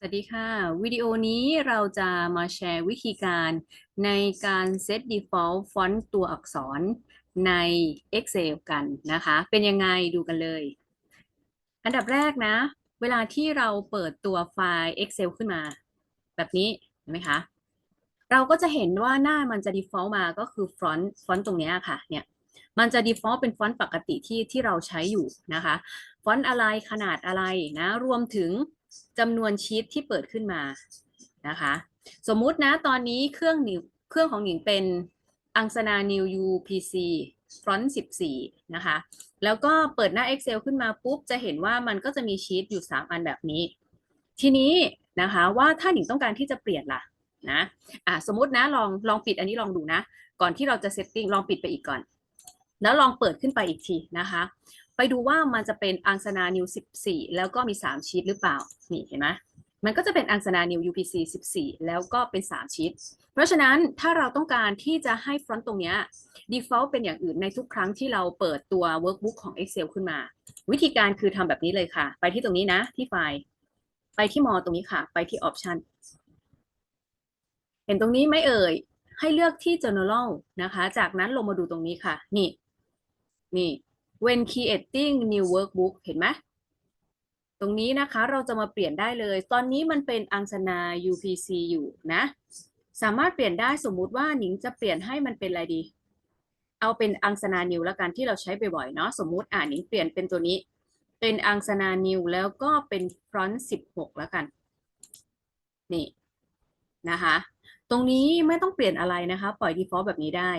สวัสดีค่ะ วิดีโอนี้เราจะมาแชร์วิธีการในการเซต default font ตัวอักษรใน Excel กันนะคะ เป็นยังไงดูกันเลย อันดับแรกนะ เวลาที่เราเปิดตัวไฟล์ Excel ขึ้นมา แบบนี้เห็นไหมคะ เราก็จะเห็นว่าหน้ามันจะ default มาก็คือฟอนต์ฟอนต์ตรงนี้ค่ะเนี่ยมันจะ default เป็นฟอนต์ปกติที่ที่เราใช้อยู่นะคะ ฟอนต์อะไรขนาดอะไรนะ รวมถึง จำนวนชีตที่เปิดขึ้นมานะคะ สมมุตินะตอนนี้เครื่องหนิวเครื่องของหญิงเป็นอังสนา New UPC Front 14 นะคะ แล้วก็เปิดหน้า Excel ขึ้นมาปุ๊บ จะเห็นว่ามันก็จะมีชีตอยู่ 3 อันแบบนี้ ทีนี้นะคะว่าถ้าหนิงต้องการที่จะเปลี่ยนล่ะนะอะสมมตินะลองลองปิดอันนี้ลองดูนะ ก่อนที่เราจะเซตติ้งลองปิดไปอีกก่อน แล้วลองเปิดขึ้นไปอีกทีนะคะ ไปดูว่ามันจะเป็นอังสนานิว 14 แล้วก็มี 3 ชีตหรือเปล่า นี่เห็นไหมมันก็จะเป็นอังสนานิว UPC 14 แล้วก็เป็น 3 ชีตเพราะฉะนั้นถ้าเราต้องการที่จะให้ฟรอนต์ตรงนี้ default เป็นอย่างอื่นในทุกครั้งที่เราเปิดตัว workbook ของ Excel ขึ้นมา วิธีการคือทำแบบนี้เลยค่ะ ไปที่ตรงนี้นะ ที่ไฟล์ ไปที่มอตรงนี้ค่ะ ไปที่ option เห็นตรงนี้ไหมเอ่ย ให้เลือกที่ general นะคะ จากนั้นลงมาดูตรงนี้ค่ะ นี่ นี่ when creating new workbook เห็นไหมตรงนี้นะคะเราจะมาเปลี่ยนได้เลย ตอนนี้มันเป็นอังสนา UPC อยู่นะ สามารถเปลี่ยนได้สมมุติว่าหนิงจะเปลี่ยนให้มันเป็นอะไรดี เอาเป็นอังสนา new ล้วกันที่เราใช้บ่อยๆเนาะสมมุติอ่าหนิงเปลี่ยนเป็นตัวนี้ เป็นอังสนา new แล้วก็เป็น front 16 แล้วกัน นี่นะคะ ตรงนี้ไม่ต้องเปลี่ยนอะไรนะคะ ปล่อย default แบบนี้ได้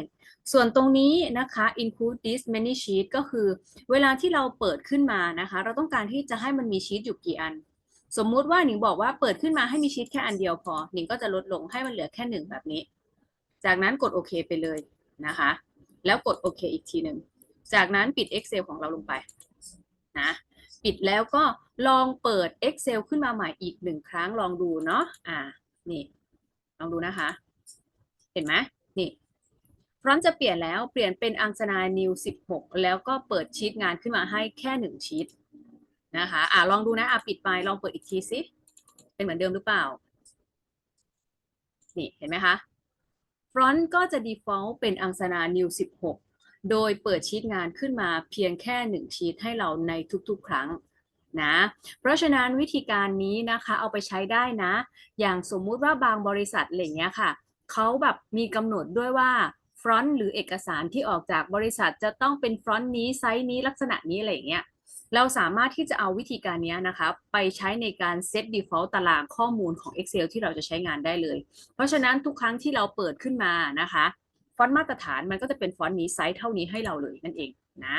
ส่วนตรงนี้นะคะ include this many sheet ก็คือ เวลาที่เราเปิดขึ้นมานะคะ เราต้องการที่จะให้มันมีชีตอยู่กี่อัน สมมุติว่าหนิงบอกว่าเปิดขึ้นมาให้มีชีตแค่อันเดียวพอ หนิงก็จะลดลงให้มันเหลือแค่หนึ่งแบบนี้ จากนั้นกดโอเคไปเลยนะคะ แล้วกดโอเคอีกทีหนึ่ง จากนั้นปิด Excel ของเราลงไปนะปิดแล้วก็ลองเปิด Excel ขึ้นมาใหม่อีกหนึ่งครั้งลองดูเนาะอ่านี่ ลองดูนะคะ เห็นไหมนี่ฟรอนต์จะเปลี่ยนแล้วเปลี่ยนเป็นอังสนา New 16 แล้วก็เปิดชีตงานขึ้นมาให้แค่หนึ่งชีตนะคะอ่าลองดูนะอะปิดไปลองเปิดอีกทีสิเป็นเหมือนเดิมหรือเปล่า นี่เห็นไหมคะฟรอนต์ก็จะ default เป็นอังสนา New 16 โดยเปิดชีตงานขึ้นมาเพียงแค่หนึ่งชีตให้เราในทุกๆ ครั้ง นะ เพราะฉะนั้นวิธีการนี้นะคะเอาไปใช้ได้นะ อย่างสมมุติว่าบางบริษัทอะไรเงี้ยค่ะเขาแบบมีกำหนดด้วยว่าฟรอนต์หรือเอกสารที่ออกจากบริษัทจะต้องเป็นฟรอนต์นี้ไซส์นี้ลักษณะนี้อะไรเงี้ยเราสามารถที่จะเอาวิธีการนี้นะคะ ไปใช้ในการเซต default ตารางข้อมูลของ Excel ที่เราจะใช้งานได้เลย เพราะฉะนั้นทุกครั้งที่เราเปิดขึ้นมานะคะ ฟอนต์มาตรฐานมันก็จะเป็นฟอนต์นี้ไซส์เท่านี้ให้เราเลยนั่นเองนะ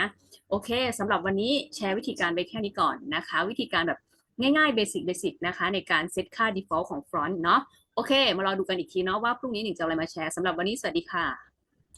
โอเคสำหรับวันนี้แชร์วิธีการไปแค่นี้ก่อนนะคะ วิธีการแบบง่ายๆเบสิกเบสิกนะคะ ในการเซตค่า default ของฟอนต์เนาะโอเค มารอดูกันอีกทีเนาะว่าพรุ่งนี้หนิงจะอะไรมาแชร์สำหรับวันนี้สวัสดีค่ะ